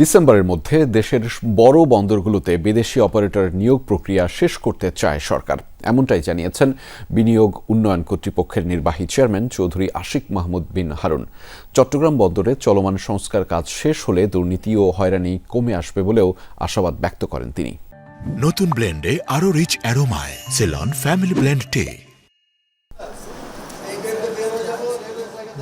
ডিসেম্বরের মধ্যে দেশের বড় বন্দরগুলোতে বিদেশি অপারেটর নিয়োগ প্রক্রিয়া শেষ করতে চায় সরকার। এমনটাই জানিয়েছেন বিনিয়োগ উন্নয়ন কর্তৃপক্ষের নির্বাহী চেয়ারম্যান চৌধুরী আশিক মাহমুদ বিন হারুন। চট্টগ্রাম বন্দরে চলমান সংস্কার কাজ শেষ হলে দুর্নীতি ও হয়রানি কমে আসবে বলেও আশাবাদ ব্যক্ত করেন তিনি। নতুন ব্লেন্ডে আরও রিচ অ্যারোমায়, সেলন ফ্যামিলি ব্লেন্ড টে।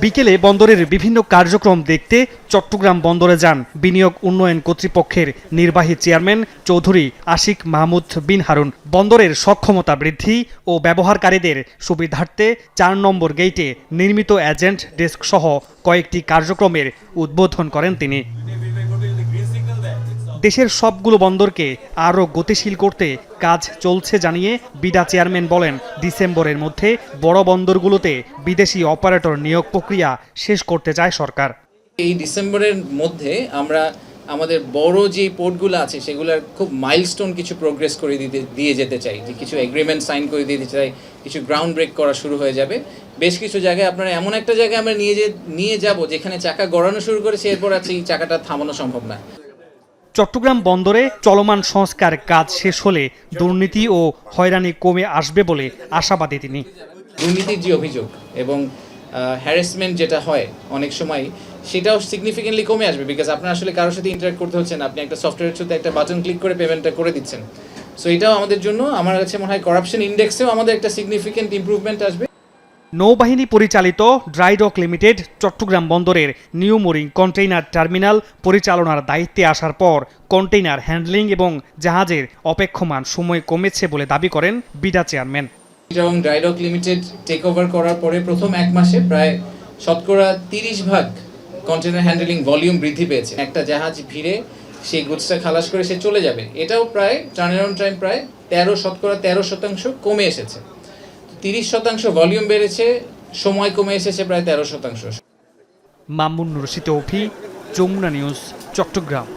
বিকেলে বন্দরের বিভিন্ন কার্যক্রম দেখতে চট্টগ্রাম বন্দরে যান বিনিয়োগ উন্নয়ন কর্তৃপক্ষের নির্বাহী চেয়ারম্যান চৌধুরী আশিক মাহমুদ বিন হারুন। বন্দরের সক্ষমতা বৃদ্ধি ও ব্যবহারকারীদের সুবিধার্থে চার নম্বর গেইটে নির্মিত এজেন্ট ডেস্ক সহ কয়েকটি কার্যক্রমের উদ্বোধন করেন তিনি। দেশের সবগুলো বন্দরকে আরও গতিশীল করতে কাজ চলছে জানিয়ে বিডা চেয়ারম্যান বলেন, ডিসেম্বরের মধ্যে বড় বন্দরগুলোতে বিদেশি অপারেটর নিয়োগ প্রক্রিয়া শেষ করতে চায় সরকার। এই ডিসেম্বরের মধ্যে আমরা আমাদের বড় যে পোর্টগুলো আছে সেগুলোর খুব মাইলস্টোন কিছু প্রোগ্রেস করে দিতে, দিয়ে যেতে চাই। যে কিছু এগ্রিমেন্ট সাইন করে দিতে চাই, কিছু গ্রাউন্ড ব্রেক করা শুরু হয়ে যাবে। বেশ কিছু জায়গায় আপনারা এমন একটা জায়গায় আমরা নিয়ে যে, নিয়ে যাব যেখানে চাকা গড়ানো শুরু করেছে, এরপর আছে এই চাকাটা থামানো সম্ভব না। চট্টগ্রাম বন্দরে চলমান সংস্কার কাজ শেষ হলে দুর্নীতি ও হয়রানি কমে আসবে বলে আশাবাদী তিনি। দুর্নীতির যে অভিযোগ এবং হ্যারাসমেন্ট যেটা হয় অনেক সময়, সেটাও সিগনিফিকেন্টলি কমে আসবে বিকজ আপনার আসলে কারোর সাথে ইন্টারাক্ট করতে হচ্ছে না। আপনি একটা সফটওয়্যার থ্রুতে একটা বাটন ক্লিক করে পেমেন্টটা করে দিচ্ছেন। সো এটাও আমাদের জন্য, আমার কাছে মনে হয় করাপশন ইন্ডেক্সেও আমাদের একটা সিগনিফিকেন্ট ইমপ্রুভমেন্ট আসবে। নৌবাহিনী পরিচালিত ড্রাইডক লিমিটেড চট্টগ্রাম বন্দরের নিউ মোরিং কন্টেইনার টার্মিনাল পরিচালনার দায়িত্বে আসার পর কন্টেইনার হ্যান্ডলিং এবং জাহাজের অপেক্ষমান সময় কমেছে বলে দাবি করেন বিডা চেয়ারম্যান। এবং ড্রাইডক লিমিটেড টেক ওভার করার পরে প্রথম এক মাসে প্রায় শতকরা তিরিশ ভাগ কন্টেনার হ্যান্ডেলিং ভলিউম বৃদ্ধি পেয়েছে। একটা জাহাজ ভিড়ে সেই গুডসটা খালাস করে সে চলে যাবে। এটাও প্রায় টার্ন টাইম প্রায় তেরো শতকরা তেরো শতাংশ কমে এসেছে। তিরিশ শতাংশ ভলিউম বেড়েছে, সময় কমে এসেছে প্রায় তেরো শতাংশ। মামুন রশিদ অভি যমুনা নিউজ, চট্টগ্রাম।